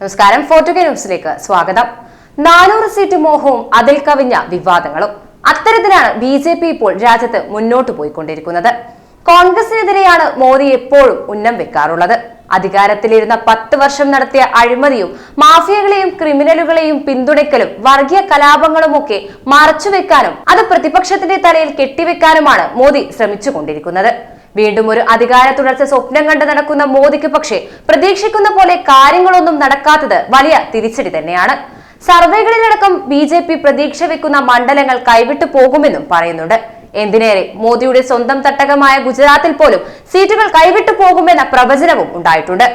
നമസ്കാരം. ഫോർട്ടു ന്യൂസിലേക്ക് സ്വാഗതം. നാനൂറ് സീറ്റ് മോഹവും അതിൽ കവിഞ്ഞ വിവാദങ്ങളും. അത്തരത്തിലാണ് ബി ജെ പി ഇപ്പോൾ രാജ്യത്ത് മുന്നോട്ട് പോയിക്കൊണ്ടിരിക്കുന്നത്. കോൺഗ്രസിനെതിരെയാണ് മോദി എപ്പോഴും ഉന്നം വെക്കാറുള്ളത്. അധികാരത്തിലിരുന്ന പത്ത് വർഷം നടത്തിയ അഴിമതിയും മാഫിയകളെയും ക്രിമിനലുകളെയും പിന്തുണയ്ക്കലും വർഗീയ കലാപങ്ങളുമൊക്കെ മറച്ചുവെക്കാനും അത് പ്രതിപക്ഷത്തിന്റെ തലയിൽ കെട്ടിവെക്കാനുമാണ് മോദി ശ്രമിച്ചുകൊണ്ടിരിക്കുന്നത്. വീണ്ടും ഒരു അധികാര തുടർച്ച സ്വപ്നം കണ്ട് നടക്കുന്ന മോദിക്ക് പക്ഷേ പ്രതീക്ഷിക്കുന്ന പോലെ കാര്യങ്ങളൊന്നും നടക്കാത്തത് വലിയ തിരിച്ചടി തന്നെയാണ്. സർവേകളിലടക്കം ബി ജെ പി പ്രതീക്ഷ വെക്കുന്ന മണ്ഡലങ്ങൾ കൈവിട്ടു പോകുമെന്നും പറയുന്നുണ്ട്. എന്തിനേറെ മോദിയുടെ സ്വന്തം തട്ടകമായ ഗുജറാത്തിൽ പോലും സീറ്റുകൾ കൈവിട്ടു പോകുമെന്ന പ്രവചനവും ഉണ്ടായിട്ടുണ്ട്.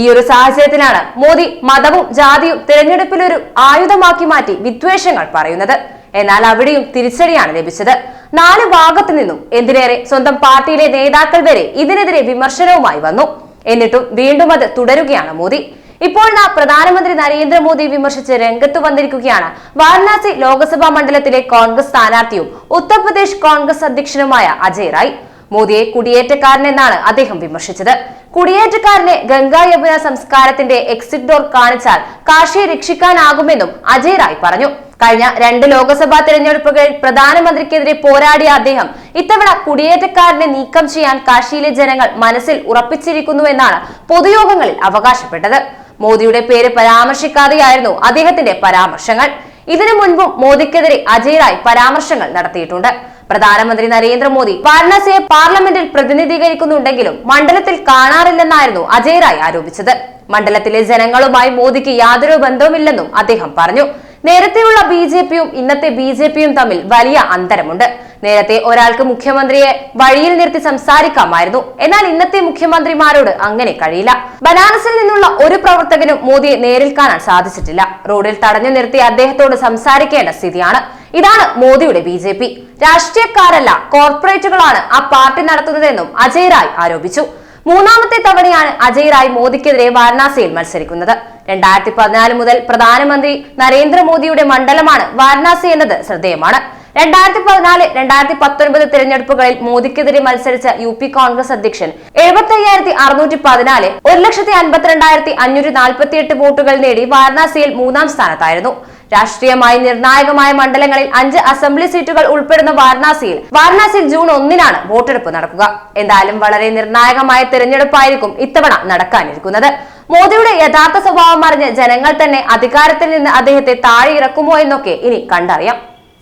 ഈ ഒരു സാഹചര്യത്തിലാണ് മോദി മതവും ജാതിയും തിരഞ്ഞെടുപ്പിലൊരു ആയുധമാക്കി മാറ്റി വിദ്വേഷങ്ങൾ പറയുന്നത്. എന്നാൽ അവിടെയും തിരിച്ചടിയാണ് ലഭിച്ചത്. നാല് ഭാഗത്തു നിന്നും എന്തിനേറെ സ്വന്തം പാർട്ടിയിലെ നേതാക്കൾ വരെ ഇതിനെതിരെ വിമർശനവുമായി വന്നു. എന്നിട്ടും വീണ്ടും അത് തുടരുകയാണ് മോദി. ഇപ്പോൾ നാ പ്രധാനമന്ത്രി നരേന്ദ്രമോദി വിമർശിച്ച് രംഗത്ത് വന്നിരിക്കുകയാണ്. വാരണാസി ലോക്സഭാ മണ്ഡലത്തിലെ കോൺഗ്രസ് സ്ഥാനാർത്ഥിയും ഉത്തർപ്രദേശ് കോൺഗ്രസ് അധ്യക്ഷനുമായ അജയ് റായ്. മോദിയെ കുടിയേറ്റക്കാരൻ എന്നാണ് അദ്ദേഹം വിമർശിച്ചത്. കുടിയേറ്റക്കാരനെ ഗംഗാ യമുന സംസ്കാരത്തിന്റെ എക്സിറ്റ് ഡോർ കാണിച്ചാൽ കാശിയെ രക്ഷിക്കാനാകുമെന്നും അജയ് റായ് പറഞ്ഞു. കഴിഞ്ഞ രണ്ട് ലോക്സഭാ തെരഞ്ഞെടുപ്പുകളിൽ പ്രധാനമന്ത്രിക്കെതിരെ പോരാടിയ അദ്ദേഹം ഇത്തവണ കുടിയേറ്റക്കാരനെ നീക്കം ചെയ്യാൻ കാശിയിലെ ജനങ്ങൾ മനസ്സിൽ ഉറപ്പിച്ചിരിക്കുന്നു എന്നാണ് പൊതുയോഗങ്ങളിൽ അവകാശപ്പെട്ടത്. മോദിയുടെ പേര് പരാമർശിക്കാതെയായിരുന്നു അദ്ദേഹത്തിന്റെ പരാമർശങ്ങൾ. ഇതിനു മുൻപും മോദിക്കെതിരെ അജയ് റായ് പരാമർശങ്ങൾ നടത്തിയിട്ടുണ്ട്. പ്രധാനമന്ത്രി നരേന്ദ്രമോദി വാരണാസിയെ പാർലമെന്റിൽ പ്രതിനിധീകരിക്കുന്നുണ്ടെങ്കിലും മണ്ഡലത്തിൽ കാണാറില്ലെന്നായിരുന്നു അജയ് ആരോപിച്ചത്. മണ്ഡലത്തിലെ ജനങ്ങളുമായി മോദിക്ക് യാതൊരു ബന്ധവുമില്ലെന്നും അദ്ദേഹം പറഞ്ഞു. നേരത്തെയുള്ള ബി ജെ പിയും ഇന്നത്തെ ബി ജെ പിയും തമ്മിൽ വലിയ അന്തരമുണ്ട്. നേരത്തെ ഒരാൾക്ക് മുഖ്യമന്ത്രിയെ വഴിയിൽ നിർത്തി സംസാരിക്കാമായിരുന്നു. എന്നാൽ ഇന്നത്തെ മുഖ്യമന്ത്രിമാരോട് അങ്ങനെ കഴിയില്ല. ബനാറസിൽ നിന്നുള്ള ഒരു പ്രവർത്തകനും മോദിയെ നേരിൽ കാണാൻ സാധിച്ചിട്ടില്ല. റോഡിൽ തടഞ്ഞു നിർത്തി അദ്ദേഹത്തോട് സംസാരിക്കേണ്ട സ്ഥിതിയാണ്. ഇതാണ് മോദിയുടെ ബി ജെ പി. രാഷ്ട്രീയക്കാരല്ല കോർപ്പറേറ്റുകളാണ് ആ പാർട്ടി നടത്തുന്നതെന്നും അജയ് റായ് ആരോപിച്ചു. മൂന്നാമത്തെ തവണയാണ് അജയ് റായ് മോദിക്കെതിരെ വാരണാസിയിൽ മത്സരിക്കുന്നത്. രണ്ടായിരത്തി പതിനാല് മുതൽ പ്രധാനമന്ത്രി നരേന്ദ്രമോദിയുടെ മണ്ഡലമാണ് വാരണാസി എന്നത് ശ്രദ്ധേയമാണ്. രണ്ടായിരത്തി പതിനാല് രണ്ടായിരത്തി പത്തൊൻപത് തിരഞ്ഞെടുപ്പുകളിൽ മോദിക്കെതിരെ മത്സരിച്ച യു പി കോൺഗ്രസ് അധ്യക്ഷൻ എഴുപത്തി അയ്യായിരത്തി അറുന്നൂറ്റി പതിനാല് ഒരു ലക്ഷത്തി അൻപത്തിരണ്ടായിരത്തി അഞ്ഞൂറ്റി നാൽപ്പത്തി എട്ട് വോട്ടുകൾ നേടി വാരണാസിയിൽ മൂന്നാം സ്ഥാനത്തായിരുന്നു. രാഷ്ട്രീയമായി നിർണായകമായ മണ്ഡലങ്ങളിൽ അഞ്ച് അസംബ്ലി സീറ്റുകൾ ഉൾപ്പെടുന്ന വാരണാസിയിൽ വാരണാസിയിൽ ജൂൺ ഒന്നിനാണ് വോട്ടെടുപ്പ് നടക്കുക. എന്തായാലും വളരെ നിർണായകമായ തിരഞ്ഞെടുപ്പായിരിക്കും ഇത്തവണ നടക്കാനിരിക്കുന്നത്. മോദിയുടെ യഥാർത്ഥ സ്വഭാവം അറിഞ്ഞ് ജനങ്ങൾ തന്നെ അധികാരത്തിൽ നിന്ന് അദ്ദേഹത്തെ താഴെ ഇറക്കുമോ എന്നൊക്കെ ഇനി കണ്ടറിയാം.